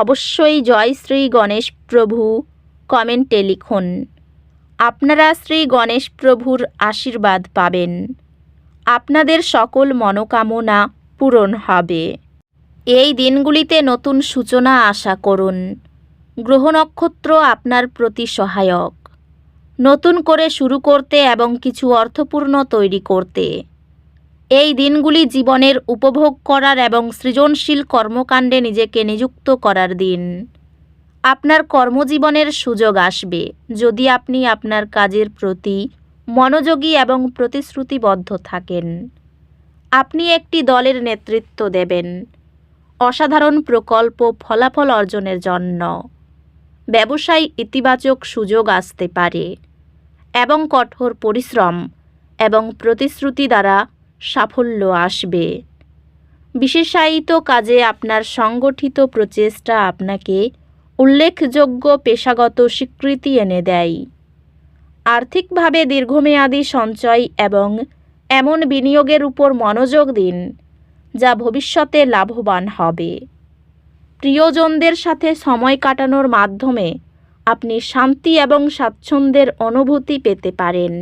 অবশ্যই জয় শ্রী গণেশ প্রভু কমেন্টে লিখুন। আপনারা শ্রী গণেশ প্রভুর আশীর্বাদ পাবেন। আপনাদের সকল মনোকামনা পূরণ হবে। এই দিনগুলিতে নতুন সূচনা আশা করুন। গ্রহ নক্ষত্র আপনার প্রতি সহায়ক। নতুন করে শুরু করতে এবং কিছু অর্থপূর্ণ তৈরি করতে। এই দিনগুলি জীবনের উপভোগ করার এবং সৃজনশীল কর্মকাণ্ডে নিজেকে নিযুক্ত করার দিন। আপনার কর্মজীবনের সুযোগ আসবে, যদি আপনি আপনার কাজের প্রতি মনোযোগী এবং প্রতিশ্রুতিবদ্ধ থাকেন। আপনি একটি দলের নেতৃত্ব দেবেন। অসাধারণ প্রকল্প ফলাফল অর্জনের জন্য। ব্যবসায় ইতিবাচক সুযোগ আসতে পারে এবং কঠোর পরিশ্রম এবং প্রতিশ্রুতি দ্বারা সাফল্য আসবে। বিশেষায়িত কাজে আপনার সংগঠিত প্রচেষ্টা আপনাকে উল্লেখযোগ্য পেশাগত স্বীকৃতি এনে দেয়। আর্থিকভাবে দীর্ঘমেয়াদী সঞ্চয় এবং এমন বিনিয়োগের উপর মনোযোগ দিন, যা ভবিষ্যতে লাভবান হবে। প্রিয়জনদের সাথে সময় কাটানোর মাধ্যমে আপনি শান্তি এবং স্বাচ্ছন্দ্যের অনুভূতি পেতে পারেন।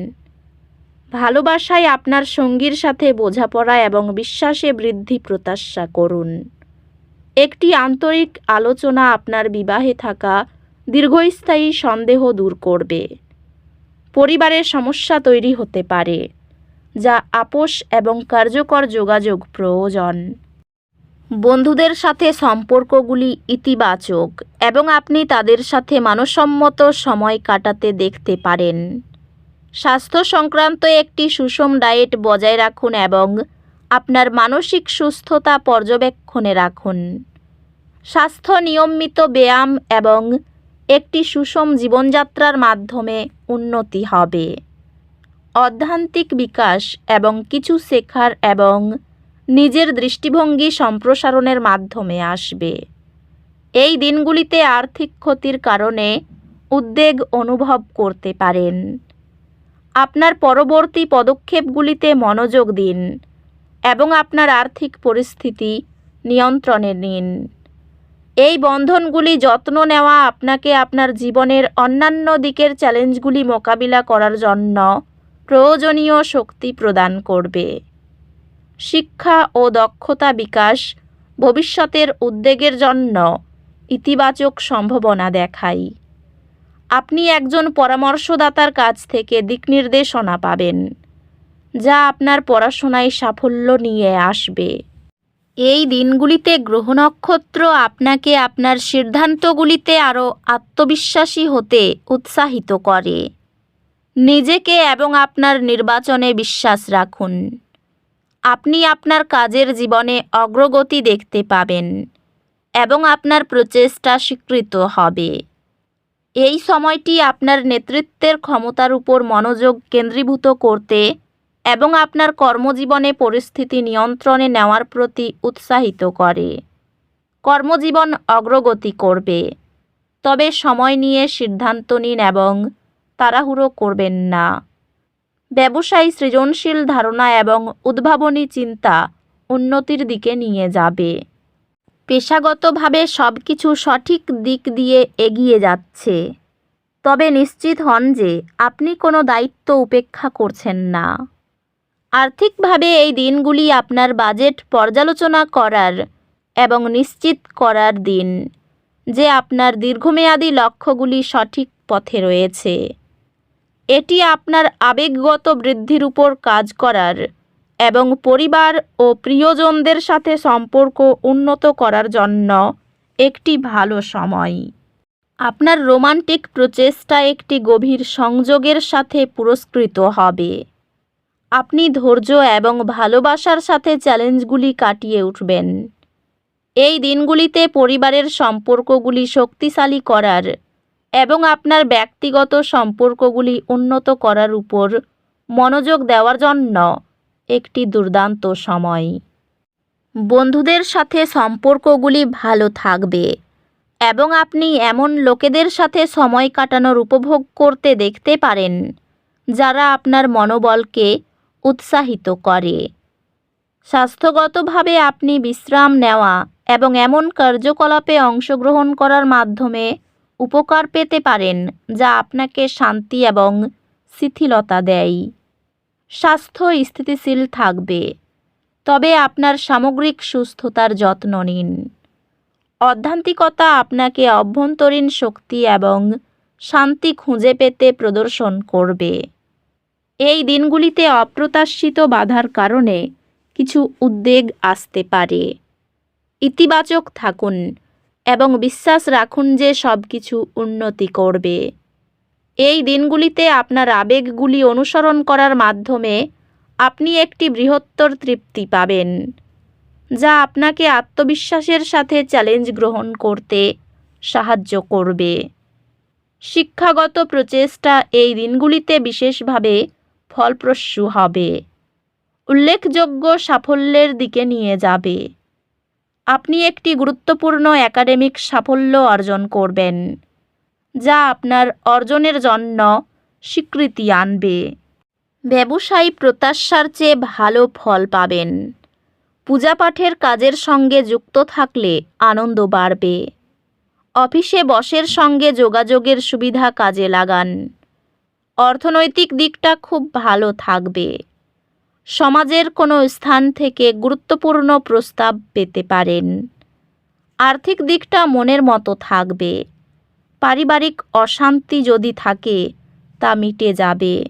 ভালোবাসায় আপনার সঙ্গীর সাথে বোঝাপড়া এবং বিশ্বাসে বৃদ্ধি প্রত্যাশা করুন। একটি আন্তরিক আলোচনা আপনার বিবাহে থাকা দীর্ঘস্থায়ী সন্দেহ দূর করবে। পরিবারের সমস্যা তৈরি হতে পারে, যা আপোষ এবং কার্যকর যোগাযোগ প্রয়োজন। বন্ধুদের সাথে সম্পর্কগুলি ইতিবাচক এবং আপনি তাদের সাথে মানসম্মত সময় কাটাতে দেখতে পারেন। স্বাস্থ্য সংক্রান্ত একটি সুষম ডায়েট বজায় রাখুন এবং আপনার মানসিক সুস্থতা পর্যবেক্ষণে রাখুন। স্বাস্থ্য নিয়মিত ব্যায়াম এবং একটি সুষম জীবনযাত্রার মাধ্যমে উন্নতি হবে। অধ্যান্তিক বিকাশ এবং কিছু শেখার এবং নিজের দৃষ্টিভঙ্গি সম্প্রসারণের মাধ্যমে আসবে। এই দিনগুলিতে আর্থিক ক্ষতির কারণে উদ্বেগ অনুভব করতে পারেন। আপনার পরবর্তী পদক্ষেপগুলিতে মনোযোগ দিন এবং আপনার আর্থিক পরিস্থিতি নিয়ন্ত্রণে নিন। এই বন্ধনগুলি যত্ন নেওয়া আপনাকে আপনার জীবনের অন্যান্য দিকের চ্যালেঞ্জগুলি মোকাবিলা করার জন্য প্রয়োজনীয় শক্তি প্রদান করবে। শিক্ষা ও দক্ষতা বিকাশ ভবিষ্যতের উদ্বেগের জন্য ইতিবাচক সম্ভাবনা দেখায়। আপনি একজন পরামর্শদাতার কাছ থেকে দিকনির্দেশনা পাবেন, যা আপনার পড়াশোনায় সাফল্য নিয়ে আসবে। এই দিনগুলিতে গ্রহ নক্ষত্র আপনাকে আপনার সিদ্ধান্তগুলিতে আরও আত্মবিশ্বাসী হতে উৎসাহিত করে। নিজেকে এবং আপনার নির্বাচনে বিশ্বাস রাখুন। আপনি আপনার কাজের জীবনে অগ্রগতি দেখতে পাবেন এবং আপনার প্রচেষ্টা স্বীকৃত হবে। এই সময়টি আপনার নেতৃত্বের ক্ষমতার উপর মনোযোগ কেন্দ্রীভূত করতে এবং আপনার কর্মজীবনে পরিস্থিতি নিয়ন্ত্রণে নেওয়ার প্রতি উৎসাহিত করে। কর্মজীবন অগ্রগতি করবে। তবে সময় নিয়ে সিদ্ধান্ত নিন এবং তাড়াহুড়ো করবেন না। ব্যবসায়ী সৃজনশীল ধারণা এবং উদ্ভাবনী চিন্তা উন্নতির দিকে নিয়ে যাবে। পেশাগতভাবে সব কিছু সঠিক দিক দিয়ে এগিয়ে যাচ্ছে। তবে নিশ্চিত হন যে আপনি কোনো দায়িত্ব উপেক্ষা করছেন না। আর্থিকভাবে এই দিনগুলি আপনার বাজেট পর্যালোচনা করার এবং নিশ্চিত করার দিন, যে আপনার দীর্ঘমেয়াদী লক্ষ্যগুলি সঠিক পথে রয়েছে। এটি আপনার আবেগগত বৃদ্ধির উপর কাজ করার এবং পরিবার ও প্রিয়জনদের সাথে সম্পর্ক উন্নত করার জন্য একটি ভালো সময়। আপনার রোমান্টিক প্রচেষ্টা একটি গভীর সংযোগের সাথে পুরস্কৃত হবে। আপনি ধৈর্য এবং ভালোবাসার সাথে চ্যালেঞ্জগুলি কাটিয়ে উঠবেন। এই দিনগুলিতে পরিবারের সম্পর্কগুলি শক্তিশালী করার এবং আপনার ব্যক্তিগত সম্পর্কগুলি উন্নত করার উপর মনোযোগ দেওয়ার জন্য একটি দুর্দান্ত সময়। বন্ধুদের সাথে সম্পর্কগুলি ভালো থাকবে এবং আপনি এমন লোকেদের সাথে সময় কাটানোর উপভোগ করতে দেখতে পারেন, যারা আপনার মনোবলকে উৎসাহিত করে। স্বাস্থ্যগতভাবে আপনি বিশ্রাম নেওয়া এবং এমন কার্যকলাপে অংশগ্রহণ করার মাধ্যমে উপকার পেতে পারেন, যা আপনাকে শান্তি এবং শিথিলতা দেয়। স্বাস্থ্য স্থিতিশীল থাকবে। তবে আপনার সামগ্রিক সুস্থতার যত্ন নিন। অধ্যান্তিকতা আপনাকে অভ্যন্তরীণ শক্তি এবং শান্তি খুঁজে পেতে প্রদর্শন করবে। এই দিনগুলিতে অপ্রত্যাশিত বাধার কারণে কিছু উদ্বেগ আসতে পারে। ইতিবাচক থাকুন এবং বিশ্বাস রাখুন যে সব কিছু উন্নতি করবে। এই দিনগুলিতে আপনার আবেগগুলি অনুসরণ করার মাধ্যমে আপনি একটি বৃহত্তর তৃপ্তি পাবেন, যা আপনাকে আত্মবিশ্বাসের সাথে চ্যালেঞ্জ গ্রহণ করতে সাহায্য করবে। শিক্ষাগত প্রচেষ্টা এই দিনগুলিতে বিশেষভাবে ফলপ্রসূ হবে। উল্লেখযোগ্য সাফল্যের দিকে নিয়ে যাবে। আপনি একটি গুরুত্বপূর্ণ একাডেমিক সাফল্য অর্জন করবেন। যা আপনার অর্জনের জন্য স্বীকৃতি আনবে। ব্যবসায়ী প্রত্যাশার চেয়ে ভালো ফল পাবেন। পূজাপাঠের কাজের সঙ্গে যুক্ত থাকলে আনন্দ বাড়বে। অফিসে বসের সঙ্গে যোগাযোগের সুবিধা কাজে লাগান। অর্থনৈতিক দিকটা খুব ভালো থাকবে। সমাজের কোনো স্থান থেকে গুরুত্বপূর্ণ প্রস্তাব পেতে পারেন। আর্থিক দিকটা মনের মতো থাকবে। পারিবারিক অশান্তি যদি থাকে, তা মিটে যাবে।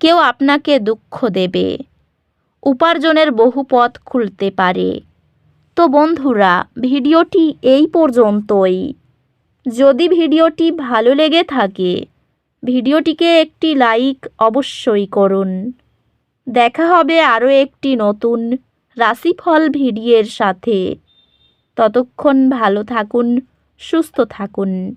কেউ আপনাকে দুঃখ দেবে। উপার্জনের বহু পথ খুলতে পারে। তো বন্ধুরা, ভিডিওটি এই পর্যন্তই। যদি ভিডিওটি ভালো লেগে থাকে, ভিডিওটিকে একটি লাইক অবশ্যই করুন। দেখা হবে আরও একটি নতুন রাশিফল ভিডিওর সাথে। ততক্ষণ ভালো থাকুন, সুস্থ থাকুন।